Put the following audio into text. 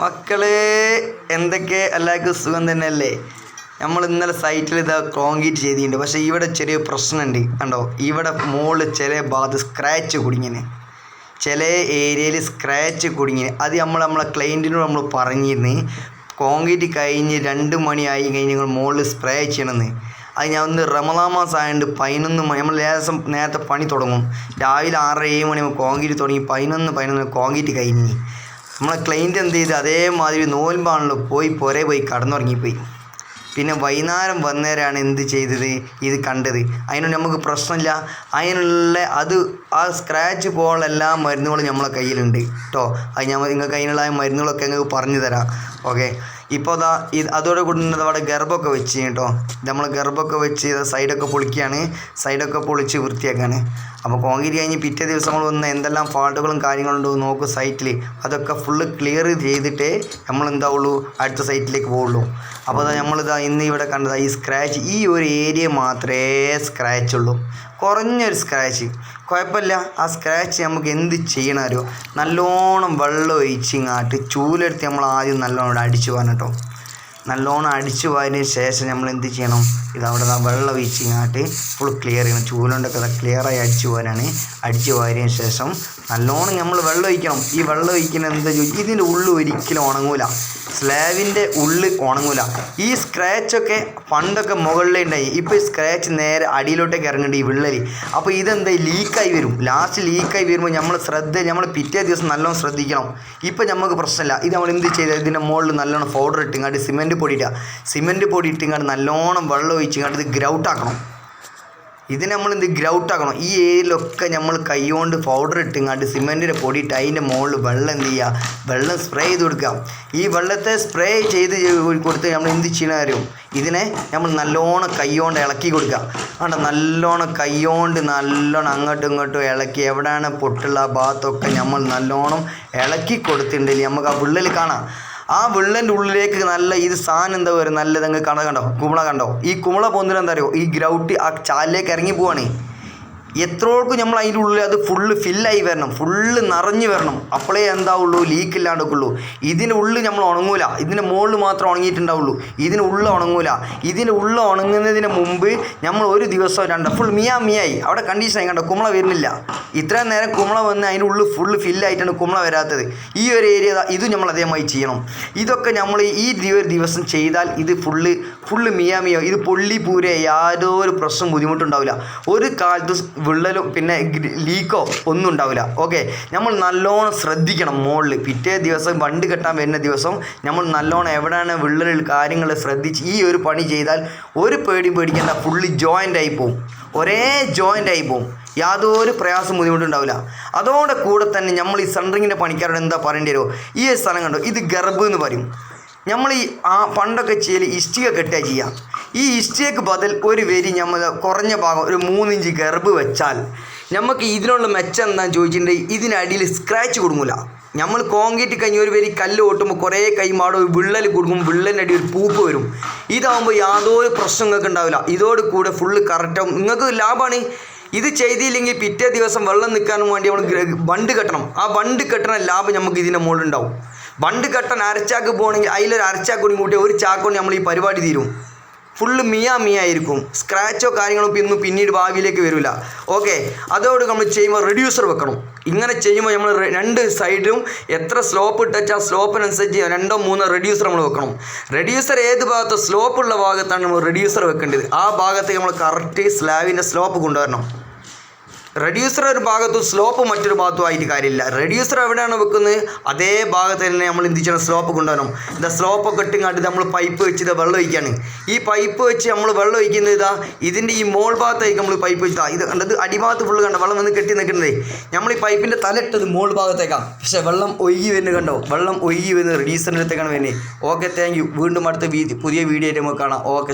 മക്കളെ എന്തൊക്കെ? എല്ലാവർക്കും സുഖം തന്നെയല്ലേ? നമ്മൾ ഇന്നലെ സൈറ്റിൽ ഇത് കോൺക്രീറ്റ് ചെയ്തിട്ടുണ്ട്. പക്ഷേ ഇവിടെ ചെറിയ പ്രശ്നമുണ്ട്. കണ്ടോ? ഇവിടെ മുകളിൽ ചില ഭാഗത്ത് സ്ക്രാച്ച് കുടുങ്ങിന്. ചില ഏരിയയിൽ സ്ക്രാച്ച് കുടുങ്ങിന്. അത് നമ്മൾ നമ്മളെ ക്ലയന്റിനോട് നമ്മൾ പറഞ്ഞിരുന്ന് കോൺക്രീറ്റ് കഴിഞ്ഞ് രണ്ട് മണിയായി കഴിഞ്ഞ് നിങ്ങൾ മുകളിൽ സ്പ്രേ ചെയ്യണമെന്ന്. അത് ഞാൻ ഒന്ന് റമദാൻ മാസം ആയതുകൊണ്ട് പതിനൊന്ന് മണി നമ്മൾ ലേശം നേരത്തെ പണി തുടങ്ങും. രാവിലെ ആറര ഏഴ് മണി കോൺക്രീറ്റ് തുടങ്ങി പതിനൊന്ന് പതിനൊന്ന് കോൺക്രീറ്റ് കഴിഞ്ഞ്. നമ്മളെ ക്ലൈന്റ് എന്ത് ചെയ്ത്? അതേമാതിരി നോൽമ്പാണല്ലോ. പോയി പോരെ പോയി കടന്നുറങ്ങിപ്പോയി. പിന്നെ വൈകുന്നേരം വന്നേരാണ് എന്ത് ചെയ്തത്? ഇത് കണ്ടത്. അതിനൊന്നും നമുക്ക് പ്രശ്നമില്ല. അതിനുള്ള അത് ആ സ്ക്രാച്ച് പോകാനുള്ള എല്ലാ മരുന്നുകളും നമ്മളെ കയ്യിലുണ്ട്. കേട്ടോ അത് ഞാൻ നിങ്ങൾക്ക് അതിനുള്ള മരുന്നുകളൊക്കെ ഞങ്ങൾക്ക് പറഞ്ഞു തരാം. ഓക്കെ ഇപ്പോൾ അതാ ഇത് അതോടെ കൂടി അവിടെ ഗർഭമൊക്കെ വെച്ച് കേട്ടോ. നമ്മൾ ഗർഭമൊക്കെ വെച്ച് ഇത് സൈഡൊക്കെ പൊളിക്കുകയാണ്. സൈഡൊക്കെ പൊളിച്ച് വൃത്തിയാക്കാണ്. അപ്പോൾ കോൺക്രീറ്റ് കഴിഞ്ഞ് പിറ്റേ ദിവസം നമ്മൾ വന്ന് എന്തെല്ലാം ഫാൾട്ടുകളും കാര്യങ്ങളുണ്ടോ നോക്കും സൈറ്റിൽ അതൊക്കെ ഫുള്ള് ക്ലിയർ ചെയ്തിട്ടേ നമ്മൾ എന്താവുള്ളൂ അടുത്ത സൈറ്റിലേക്ക് പോവുള്ളൂ. അപ്പോൾ അതാ നമ്മളിതാ ഇന്ന് ഇവിടെ കണ്ടതാ ഈ സ്ക്രാച്ച് ഈ ഒരു ഏരിയ മാത്രമേ സ്ക്രാച്ച് ഉള്ളൂ. കുറഞ്ഞൊരു സ്ക്രാച്ച് കുഴപ്പമില്ല. ആ സ്ക്രാച്ച് നമുക്ക് എന്ത് ചെയ്യണമല്ലോ നല്ലോണം വെള്ളം ഒഴിച്ചിങ്ങാട്ട് ചൂലെടുത്ത് നമ്മൾ ആദ്യം നല്ലോണം അടിച്ചു പോകാൻ കേട്ടോ. നല്ലോണം അടിച്ചു പോയതിന് ശേഷം നമ്മൾ എന്ത് ചെയ്യണം? ഇത് അവിടെ ദാ വെള്ളം വീച്ചിങ്ങാട്ട് ഫുൾ ക്ലിയർ ചെയ്യണം. ചൂലുകൊണ്ടൊക്കെ ക്ലിയറായി അടിച്ചു പോകാനാണ്. അടിച്ചു പോയതിന് ശേഷം നല്ലോണം നമ്മൾ വെള്ളം ഒഴിക്കണം. ഈ വെള്ളം ഒഴിക്കുന്നത് എന്താ ചോദിച്ചാൽ ഇതിന്റെ ഉള്ളിൽ ഒരിക്കലും ഉണങ്ങൂല. സ്ലാബിന്റെ ഉള്ളിൽ ഉണങ്ങൂല. ഈ സ്ക്രാച്ചൊക്കെ പണ്ടൊക്കെ മുകളിലുണ്ടായി. ഇപ്പോൾ ഈ സ്ക്രാച്ച് നേരെ അടിയിലോട്ടേക്ക് ഇറങ്ങേണ്ട ഈ വിള്ളൽ അപ്പോൾ ഇതെന്താ ലീക്കായി വരും. ലാസ്റ്റ് ലീക്കായി വരുമ്പോൾ നമ്മൾ ശ്രദ്ധ നമ്മൾ പിറ്റേ ദിവസം നല്ലോണം ശ്രദ്ധിക്കണം. ഇപ്പോൾ നമുക്ക് പ്രശ്നമില്ല ഇത് നമ്മൾ എന്ത് ചെയ്താൽ ഇതിന്റെ മുകളിൽ നല്ലോണം പൗഡർ ഇട്ടിങ്ങാണ്ട് സിമെന്റ് പൊടി ഇട്ടുക സിമെന്റ് പൊടി ഇട്ടിങ്ങാണ്ട് നല്ലോണം വെള്ളം ഒഴിച്ചിങ്ങാണ്ട് ഇത് ഗ്രൗട്ടാക്കണം ഇത് നമ്മൾ എന്ത് ഗ്രൗട്ടാക്കണം ഈ ഏരിയയിലൊക്കെ നമ്മൾ കൈകൊണ്ട് പൗഡർ ഇട്ടുങ്ങാണ്ട് സിമെന്റിന്റെ പൊടി ഇട്ട് അതിന്റെ മുകളിൽ വെള്ളം എന്ത് ചെയ്യുക വെള്ളം സ്പ്രേ ചെയ്ത് കൊടുക്കുക. ഈ വെള്ളത്തെ സ്പ്രേ ചെയ്ത് കൊടുത്ത് നമ്മൾ എന്ത് ചെയ്യണ ഇതിനെ നമ്മൾ നല്ലോണം കൈകൊണ്ട് ഇളക്കി കൊടുക്കുക. അതുകൊണ്ട് നല്ലോണം കൈകൊണ്ട് നല്ലോണം അങ്ങോട്ടും ഇങ്ങോട്ടും ഇളക്കി എവിടെയാണ് പൊട്ടുള്ള ഭാഗത്തൊക്കെ നമ്മൾ നല്ലോണം ഇളക്കി കൊടുത്തിട്ടുണ്ടെങ്കിൽ നമുക്ക് ആ വിള്ളൽ കാണാം. ആ വിള്ളന്റെ ഉള്ളിലേക്ക് നല്ല ഇത് സാധനം എന്താ പറയുക? നല്ലതങ്ങ് കണ കണ്ട? കുമള കണ്ടോ? ഈ കുമള പോകുന്നതിന് എന്താ അറിയോ? ഈ ഗ്രൗട്ടി ആ ചാലിലേക്ക് ഇറങ്ങി പോവാണ്. എത്രോൾക്കും നമ്മൾ അതിന്റെ ഉള്ളിൽ അത് ഫുള്ള് ഫില്ലായി വരണം. ഫുള്ള് നിറഞ്ഞു വരണം. അപ്പോഴേ എന്താവുള്ളൂ? ലീക്ക് ഇല്ലാണ്ടൊക്കെയുള്ളൂ ഇതിന്റെ ഉള്ളിൽ നമ്മൾ ഉണങ്ങൂല. ഇതിന്റെ മുകളിൽ മാത്രം ഉണങ്ങിയിട്ടുണ്ടാവുള്ളൂ. ഇതിന് ഉള്ളിൽ ഉണങ്ങൂല. ഇതിന്റെ ഉള്ളിൽ ഉണങ്ങുന്നതിന് മുമ്പ് നമ്മൾ ഒരു ദിവസം രണ്ട് ഫുൾ മിയാ മിയായി. അവിടെ കണ്ടീഷനായി കണ്ടോ കുമ്പള വരുന്നില്ല. ഇത്രയും നേരം കുമ്പള വന്ന് അതിന്റെ ഉള്ളിൽ ഫുള്ള് ഫില്ലായിട്ടാണ് കുമ്പള വരാത്തത്. ഈ ഒരു ഏരിയ ഇത് നമ്മൾ അതേമായി ചെയ്യണം. ഇതൊക്കെ നമ്മൾ ഈ ഒരു ദിവസം ചെയ്താൽ ഇത് ഫുള്ള് ഫുള്ള് മിയാ മിയോ ഇത് പൊള്ളി പൂരെ യാതൊരു പ്രശ്നം ബുദ്ധിമുട്ടുണ്ടാവില്ല. ഒരു കാലത്ത് വിള്ളലും പിന്നെ ലീക്കോ ഒന്നും ഉണ്ടാവില്ല. ഓക്കെ നമ്മൾ നല്ലോണം ശ്രദ്ധിക്കണം മുകളിൽ പിറ്റേ ദിവസം വണ്ട് കെട്ടാൻ വരുന്ന ദിവസം നമ്മൾ നല്ലോണം എവിടെയാണ് വിള്ളൽ കാര്യങ്ങൾ ശ്രദ്ധിച്ച് ഈ ഒരു പണി ചെയ്താൽ ഒരു പേടി പേടിക്കേണ്ട. ഫുള്ളി ജോയിന്റ് ആയി പോവും. ഒരേ ജോയിന്റ് ആയി പോവും. യാതൊരു പ്രയാസം ബുദ്ധിമുട്ടുണ്ടാവില്ല. അതോടെ കൂടെ തന്നെ നമ്മൾ ഈ സെൻട്രിങ്ങിന്റെ പണിക്കാരോട് എന്താ പറയേണ്ടി വരുമോ ഈ സ്ഥലം കണ്ടോ? ഇത് ഗർഭ് എന്ന് പറയും. നമ്മൾ ഈ ആ പണ്ടൊക്കെ ചെയ്യൽ ഇഷ്ടിക കെട്ടുക ചെയ്യാം. ഈ ഇഷ്ടിയക്ക് ബദൽ ഒരു വരി നമ്മൾ കുറഞ്ഞ ഭാഗം ഒരു മൂന്നിഞ്ച് ഗർഭ് വെച്ചാൽ നമുക്ക് ഇതിനുള്ള മെച്ചം എന്താണെന്ന് ചോദിച്ചിട്ടുണ്ടെങ്കിൽ ഇതിനടിയിൽ സ്ക്രാച്ച് കൊടുങ്ങില്ല നമ്മൾ കോൺക്രീറ്റ് കഴിഞ്ഞ് ഒരു വരി കല്ല് ഓട്ടുമ്പോൾ കുറേ കൈമാടോ വിള്ളൽ കൊടുക്കും വിള്ളലിന്റെ അടി ഒരു പൂപ്പ് വരും. ഇതാകുമ്പോൾ യാതൊരു പ്രശ്നം നിങ്ങൾക്ക് ഉണ്ടാവില്ല. ഇതോട് കൂടെ ഫുള്ള് കറക്റ്റാവും നിങ്ങൾക്ക് ലാഭമാണ് ഇത് ചെയ്തില്ലെങ്കിൽ പിറ്റേ ദിവസം വെള്ളം നിൽക്കാനും വേണ്ടി നമ്മൾ ബണ്ട് കെട്ടണം. ആ ബണ്ട് കെട്ടണ ലാഭം നമുക്ക് ഇതിന്റെ മുകളിൽ ഉണ്ടാവും. ബണ്ട് കെട്ടാൻ അരച്ചാക്ക് പോകണമെങ്കിൽ അതിലൊരു അരച്ചാക്ക് കൂടി കൂട്ടി ഒരു ചാക്കൊണ്ട് നമ്മൾ ഈ പരിപാടി തീരും. ഫുള്ള് മിയ മിയ ആയിരിക്കും. സ്ക്രാച്ചോ കാര്യങ്ങളോ ഇന്നും പിന്നീട് ഭാവിയിലേക്ക് വരില്ല. ഓക്കെ അതോട് നമ്മൾ ചെയ്യുമ്പോൾ റെഡ്യൂസർ വെക്കണം. ഇങ്ങനെ ചെയ്യുമ്പോൾ നമ്മൾ രണ്ട് സൈഡിലും എത്ര സ്ലോപ്പ് ഇട്ടാൽ ആ സ്ലോപ്പിനനുസരിച്ച് രണ്ടോ മൂന്നോ റെഡ്യൂസർ നമ്മൾ വെക്കണം. റെഡ്യൂസർ ഏത് ഭാഗത്തോ സ്ലോപ്പ് ഉള്ള ഭാഗത്താണ് നമ്മൾ റെഡ്യൂസർ വെക്കേണ്ടത്? ആ ഭാഗത്തേക്ക് നമ്മൾ കറക്റ്റ് സ്ലാബിന്റെ സ്ലോപ്പ് കൊണ്ടുവരണം. റെഡ്യൂസർ ഒരു ഭാഗത്തും സ്ലോപ്പ് മറ്റൊരു ഭാഗത്തും ആയിട്ട് കാര്യമില്ല. റെഡ്യൂസർ എവിടെയാണ് വെക്കുന്നത്? അതേ ഭാഗത്ത് തന്നെ നമ്മൾ എന്ത് ചെയ്യണം? സ്ലോപ്പ് കൊണ്ടുവരണം. ഇതാ സ്ലോപ്പൊക്കെ കണ്ടിട്ട് നമ്മൾ പൈപ്പ് വെച്ച് ഇത് വെള്ളം ഒഴിക്കുകയാണ് ഈ പൈപ്പ് വെച്ച് നമ്മൾ വെള്ളം ഒഴിക്കുന്നത് ഇതാ ഇതിന്റെ ഈ മോൾ ഭാഗത്തേക്ക് നമ്മൾ പൈപ്പ് വെച്ചാൽ ഇത്. കണ്ടത് അടിഭാഗത്ത് ഫുള്ള് കണ്ടോ? വെള്ളം വന്ന് കെട്ടി നിൽക്കുന്നത്. നമ്മൾ ഈ പൈപ്പിന്റെ തലയിട്ടത് മോൾ ഭാഗത്തേക്കാണ് പക്ഷേ വെള്ളം ഒഴുകി വരുന്നത് കണ്ടോ? വെള്ളം ഒഴുകി വരുന്നത് റെഡ്യൂസറിന്റെ അടുത്തേക്കാണ് വരുന്നത്. ഓക്കെ താങ്ക് യു വീണ്ടും അടുത്ത വീ- പുതിയ വീഡിയോ ആയിട്ട് നമുക്ക് കാണാം. ഓക്കെ